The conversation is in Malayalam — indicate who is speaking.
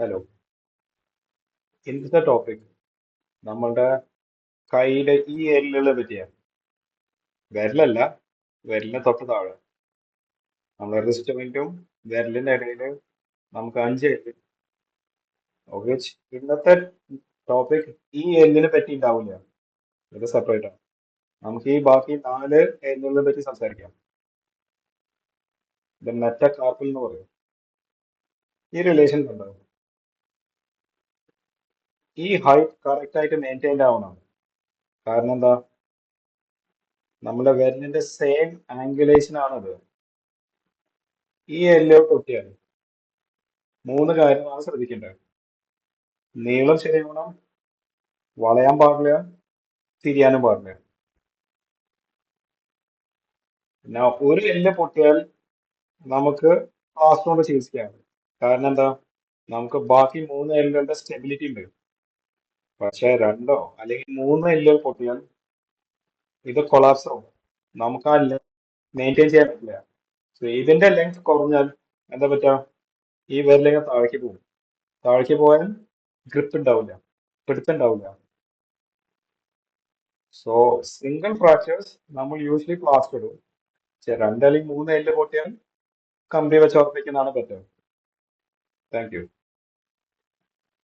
Speaker 1: ഹലോ ഇന്നത്തെ ടോപ്പിക് നമ്മളുടെ കയ്യിലെ ഈ എല്ലുകളെ പറ്റിയാണ് വിരലല്ല വിരലിന് തൊട്ട് താഴെ. നമ്മളെ റിസ്റ്റ് പോയിന്റും വിരലിന്റെ ഇടയിൽ നമുക്ക് അഞ്ച് എല്ല്. ഓക്കെ ഇന്നത്തെ ടോപ്പിക് ഈ എല്ലിനെ പറ്റി ഉണ്ടാവില്ല. ഇത് സെപ്പറേറ്റ് ആണ്. നമുക്ക് ഈ ബാക്കി നാല് എല്ലുകളെ പറ്റി സംസാരിക്കാം. ഇത് മെറ്റ കാർപ്പിൽ എന്ന് പറയും. ഈ റിലേഷൻ ഉണ്ടാവും ഈ ഹൈറ്റ് കറക്റ്റ് ആയിട്ട് മെയിന്റെയിൻ ആവണം കാരണം എന്താ? നമ്മുടെ വിരലിന്റെ സെയിം ആംഗുലേഷൻ ആണത് ഈ എല്ലോ പൊട്ടിയാൽ മൂന്ന് കാര്യങ്ങളാണ് ശ്രദ്ധിക്കേണ്ടത്. നീളം ശരിയാവണം വളയാൻ പാടില്ല തിരിയാനും പാടില്ല. പിന്നെ ഒരു എല്ല് പൊട്ടിയാൽ നമുക്ക് ആസ്ട്രോണ്ട് കൊണ്ട് ചികിത്സിക്കാം. കാരണം എന്താ? നമുക്ക് ബാക്കി മൂന്ന് എല്ലുകളുടെ സ്റ്റെബിലിറ്റി ഉണ്ട്. പക്ഷെ രണ്ടോ അല്ലെങ്കിൽ മൂന്ന് എല്ലുകൾ പൊട്ടിയാൽ ഇത് കൊളാപ്സ് ആവും. നമുക്ക് ആ മെയിന്റെയിൻ ചെയ്യാൻ പറ്റില്ല. സോ ഇതിന്റെ ലെങ്ത് കുറഞ്ഞാൽ എന്താ പറ്റുക? ഈ വിരലിങ്ങനെ താഴേക്ക് പോകും. താഴേക്ക് പോയാൽ ഗ്രിപ്പ് ഉണ്ടാവില്ല. പിടുത്തുണ്ടാവില്ല സോ സിംഗിൾ ഫ്രാക്ചേഴ്സ് നമ്മൾ യൂഷ്വലി പ്ലാസ്റ്റർ ഇടും. പക്ഷെ രണ്ട് അല്ലെങ്കിൽ മൂന്ന് എല്ല് പൊട്ടിയാൽ കമ്പി വെച്ച് ഉറപ്പിക്കുന്നതാണ് ബെറ്റർ താങ്ക് യു